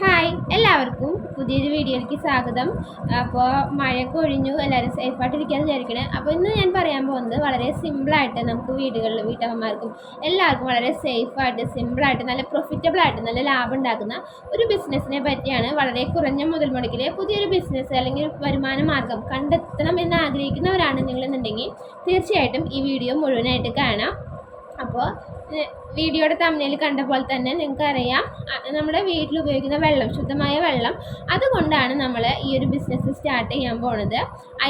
Hi എല്ലാവർക്കും പുതിയൊരു വീഡിയോയിലേക്ക് സ്വാഗതം. അപ്പോൾ മഴയൊക്കെ ഒഴിഞ്ഞു എല്ലാവരും സേഫായിട്ടിരിക്കാന്ന് വിചാരിക്കണേ. അപ്പോൾ ഇന്ന് ഞാൻ പറയാൻ പോകുന്നത് വളരെ സിമ്പിളായിട്ട് നമുക്ക് വീടുകളിൽ വീട്ടമ്മമാർക്കും എല്ലാവർക്കും വളരെ സേഫായിട്ട് സിമ്പിളായിട്ട് നല്ല പ്രോഫിറ്റബിൾ ആയിട്ട് നല്ല ലാഭം ഉണ്ടാക്കുന്ന ഒരു ബിസിനസ്സിനെ പറ്റിയാണ് വളരെ കുറഞ്ഞ മുതൽ മുടക്കിൽ പുതിയൊരു ബിസിനസ് അല്ലെങ്കിൽ വരുമാന മാർഗം കണ്ടെത്തണം എന്ന് ആഗ്രഹിക്കുന്നവരാണ് നിങ്ങളെന്നുണ്ടെങ്കിൽ തീർച്ചയായിട്ടും ഈ വീഡിയോ മുഴുവനായിട്ട് കാണാം. അപ്പോൾ വീഡിയോയുടെ തമ്മിൽ കണ്ട പോലെ തന്നെ നിങ്ങൾക്കറിയാം. നമ്മുടെ വീട്ടിൽ ഉപയോഗിക്കുന്ന വെള്ളം ശുദ്ധമായ വെള്ളം. അതുകൊണ്ടാണ് നമ്മൾ ഈ ഒരു ബിസിനസ് സ്റ്റാർട്ട് ചെയ്യാൻ പോണത്.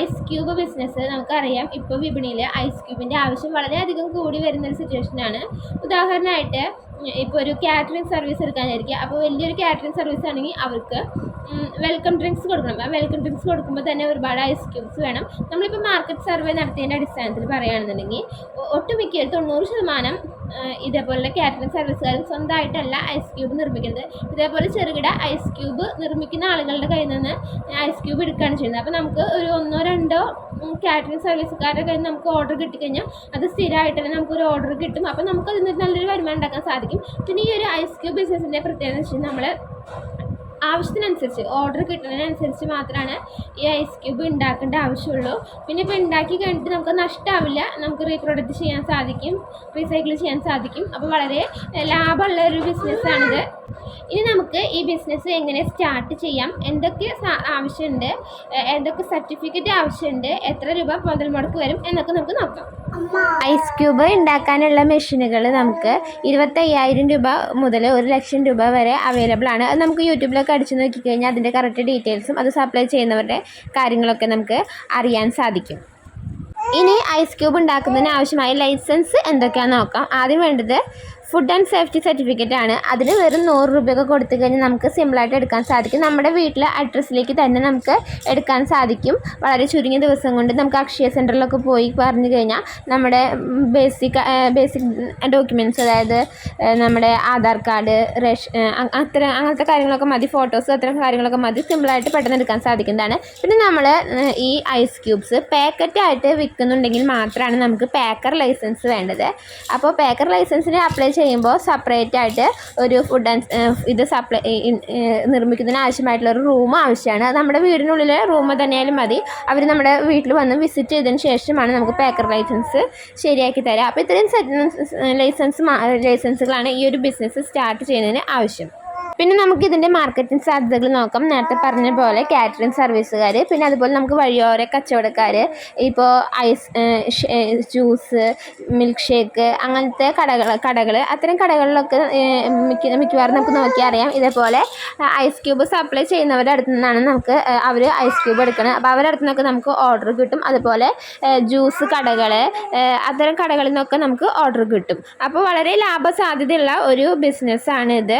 ഐസ് ക്യൂബ് ബിസിനസ് നമുക്കറിയാം. ഇപ്പോൾ വിപണിയിൽ ഐസ് ക്യൂബിന്റെ ആവശ്യം വളരെയധികം കൂടി വരുന്ന വരുന്നൊരു സിറ്റുവേഷനാണ് ഉദാഹരണമായിട്ട് ഇപ്പോൾ ഒരു കാറ്ററിംഗ് സർവീസ് എടുക്കാനായിരിക്കും. അപ്പോൾ വലിയൊരു കാറ്ററിംഗ് സർവീസ് ആണെങ്കിൽ അവർക്ക് വെൽക്കം ഡ്രിങ്ക്സ് കൊടുക്കണം. ആ വെൽക്കം ഡ്രിങ്ക്സ് കൊടുക്കുമ്പോൾ തന്നെ ഒരുപാട് ഐസ് ക്യൂബ്സ് വേണം. നമ്മളിപ്പോൾ മാർക്കറ്റ് സർവേ നടത്തിയതിന്റെ അടിസ്ഥാനത്തിൽ പറയുകയാണെന്നുണ്ടെങ്കിൽ ഒട്ടുമിക്ക തൊണ്ണൂറ് ശതമാനം ഇതേപോലെ കാറ്ററിംഗ് സർവീസുകാർ സ്വന്തമായിട്ടല്ല ഐസ് ക്യൂബ് നിർമ്മിക്കുന്നത്. ഇതേപോലെ ചെറുകിട ഐസ് ക്യൂബ് നിർമ്മിക്കുന്ന ആളുകളുടെ കയ്യിൽ നിന്ന് ഐസ് ക്യൂബ് എടുക്കുകയാണ് ചെയ്യുന്നത്. അപ്പോൾ നമുക്ക് ഒരു ഒന്നോ രണ്ടോ കാറ്ററിംഗ് സർവീസുകാരുടെ കയ്യിൽ നമുക്ക് ഓർഡർ കിട്ടിക്കഴിഞ്ഞാൽ അത് സ്ഥിരമായിട്ട് തന്നെ നമുക്കൊരു ഓർഡർ കിട്ടും. അപ്പോൾ നമുക്ക് അതിൽ നല്ലൊരു വരുമാനം ഉണ്ടാക്കാൻ സാധിക്കും. പിന്നെ ഈ ഒരു ഐസ് ക്യൂബ് ബിസിനസ്സിന്റെ പ്രത്യേകത വെച്ചാൽ നമ്മൾ ആവശ്യത്തിനനുസരിച്ച് ഓർഡർ കിട്ടുന്നതിനനുസരിച്ച് മാത്രമാണ് ഈ ഐസ് ക്യൂബ് ഉണ്ടാക്കേണ്ട ആവശ്യമുള്ളൂ പിന്നെ ഇപ്പോൾ ഉണ്ടാക്കി കഴിഞ്ഞിട്ട് നമുക്ക് നഷ്ടമാവില്ല നമുക്ക് റീപ്രൊഡക്റ്റ് ചെയ്യാൻ സാധിക്കും റീസൈക്കിൾ ചെയ്യാൻ സാധിക്കും. അപ്പോൾ വളരെ ലാഭമുള്ള ഒരു ബിസിനസ്സാണിത് ഇനി നമുക്ക് ഈ ബിസിനസ് എങ്ങനെ സ്റ്റാർട്ട് ചെയ്യാം? എന്തൊക്കെ ആവശ്യമുണ്ട് എന്തൊക്കെ സർട്ടിഫിക്കറ്റ് ആവശ്യമുണ്ട് എത്ര രൂപ മുതൽ മുടക്ക് വരും? എന്നൊക്കെ നമുക്ക് നോക്കാം. ഐസ് ക്യൂബ് ഉണ്ടാക്കാനുള്ള മെഷീനുകൾ നമുക്ക് ഇരുപത്തയ്യായിരം രൂപ മുതൽ ഒരു ലക്ഷം രൂപ വരെ അവൈലബിൾ ആണ്. അത് നമുക്ക് യൂട്യൂബിലൊക്കെ അടിച്ചു നോക്കിക്കഴിഞ്ഞാൽ അതിന്റെ കറക്റ്റ് ഡീറ്റെയിൽസും അത് സപ്ലൈ ചെയ്യുന്നവരുടെ കാര്യങ്ങളൊക്കെ നമുക്ക് അറിയാൻ സാധിക്കും. ഇനി ഐസ് ക്യൂബ് ഉണ്ടാക്കുന്നതിന് ആവശ്യമായ ലൈസൻസ് എന്തൊക്കെയാണെന്ന് നോക്കാം. ആദ്യം വേണ്ടത് ഫുഡ് ആൻഡ് സേഫ്റ്റി സർട്ടിഫിക്കറ്റ് ആണ്. അതിന് വെറും നൂറ് രൂപയൊക്കെ കൊടുത്തു കഴിഞ്ഞാൽ നമുക്ക് സിമ്പിളായിട്ട് എടുക്കാൻ സാധിക്കും. നമ്മുടെ വീട്ടിലെ അഡ്രസ്സിലേക്ക് തന്നെ നമുക്ക് എടുക്കാൻ സാധിക്കും. വളരെ ചുരുങ്ങിയ ദിവസം കൊണ്ട് നമുക്ക് അക്ഷയ സെന്ററിലൊക്കെ പോയി പറഞ്ഞു കഴിഞ്ഞാൽ നമ്മുടെ ബേസിക് ബേസിക് ഡോക്യുമെന്റ്സ് അതായത് നമ്മുടെ ആധാർ കാർഡ് റേഷൻ അത്ര അങ്ങനത്തെ കാര്യങ്ങളൊക്കെ മതി. ഫോട്ടോസ് അത്തരം കാര്യങ്ങളൊക്കെ മതി. സിമ്പിളായിട്ട് പെട്ടെന്ന് എടുക്കാൻ സാധിക്കുന്നതാണ്. പിന്നെ നമ്മൾ ഈ ഐസ് ക്യൂബ്സ് പാക്കറ്റായിട്ട് വിൽക്കുന്നുണ്ടെങ്കിൽ മാത്രമാണ് നമുക്ക് പാക്കർ ലൈസൻസ് വേണ്ടത്. അപ്പോൾ പാക്കർ ലൈസൻസിന് അപ്ലൈ ചെയ്യുമ്പോൾ സെപ്പറേറ്റ് ആയിട്ട് ഒരു ഫുഡ് ആൻഡ് ഇത് സപ്ലൈ നിർമ്മിക്കുന്നതിന് ആവശ്യമായിട്ടുള്ള ഒരു റൂം ആവശ്യമാണ്. നമ്മുടെ വീടിനുള്ളിലെ റൂം തന്നെയാലും മതി. അവർ നമ്മുടെ വീട്ടിൽ വന്ന് വിസിറ്റ് ചെയ്തതിന് ശേഷമാണ് നമുക്ക് പേക്കർ ലൈസൻസ് ശരിയാക്കി തരാം. അപ്പോൾ ഇത്രയും ലൈസൻസ് ലൈസൻസുകളാണ് ഈ ഒരു ബിസിനസ് സ്റ്റാർട്ട് ചെയ്യുന്നതിന് ആവശ്യം. പിന്നെ നമുക്ക് ഇതിന്റെ മാർക്കറ്റിംഗ് സാധ്യതകൾ നോക്കാം. നേരത്തെ പറഞ്ഞ പോലെ കാറ്ററിംഗ് സർവീസുകാർ പിന്നെ അതുപോലെ നമുക്ക് വഴിയോര കച്ചവടക്കാർ ഇപ്പോൾ ഐസ് ജ്യൂസ് മിൽക്ക് ഷേക്ക് അങ്ങനത്തെ കടകൾ കടകൾ അത്തരം കടകളിലൊക്കെ മിക്ക മിക്കവാറും നമുക്ക് നോക്കിയാൽ അറിയാം. ഇതേപോലെ ഐസ് ക്യൂബ് സപ്ലൈ ചെയ്യുന്നവരുടെ അടുത്ത് നിന്നാണ് നമുക്ക് അവർ ഐസ് ക്യൂബ് എടുക്കുന്നത് അപ്പോൾ അവരുടെ അടുത്ത് നിന്നൊക്കെ നമുക്ക് ഓർഡർ കിട്ടും. അതുപോലെ ജ്യൂസ് കടകൾ അത്തരം കടകളിൽ നിന്നൊക്കെ നമുക്ക് ഓർഡർ കിട്ടും. അപ്പോൾ വളരെ ലാഭസാധ്യതയുള്ള ഒരു ബിസിനസ്സാണ് ഇത്.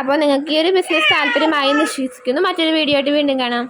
അപ്പോൾ നിങ്ങൾക്ക് ഈ ഒരു ബിസിനസ് താല്പര്യമായി നിശ്ചയിച്ചിരിക്കുന്നു മറ്റൊരു വീഡിയോ ആയിട്ട് വീണ്ടും കാണാം.